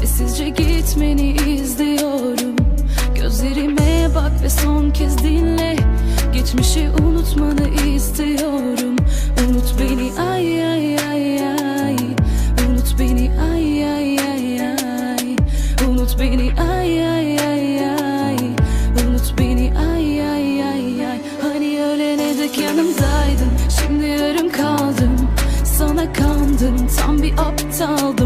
Sessizce gitmeni izliyorum. Gözlerime bak ve son kez dinle. Geçmişi unutmanı istiyorum. Unut beni ay ay ay ay. Unut beni ay ay ay ay. Unut beni ay ay ay ay. Unut beni ay ay ay ay. Hani ölene dek yanımdaydın. Şimdi yarım kaldım. Sana kandım. Tam bir aptaldım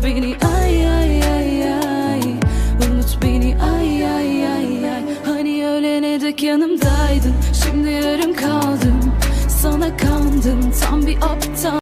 Unut beni ay ay ay ay. Unut beni ay ay ay ay. Hani ölene dek yanımdaydın. Şimdi yarım kaldım. Sana kandım. Tam bir aptal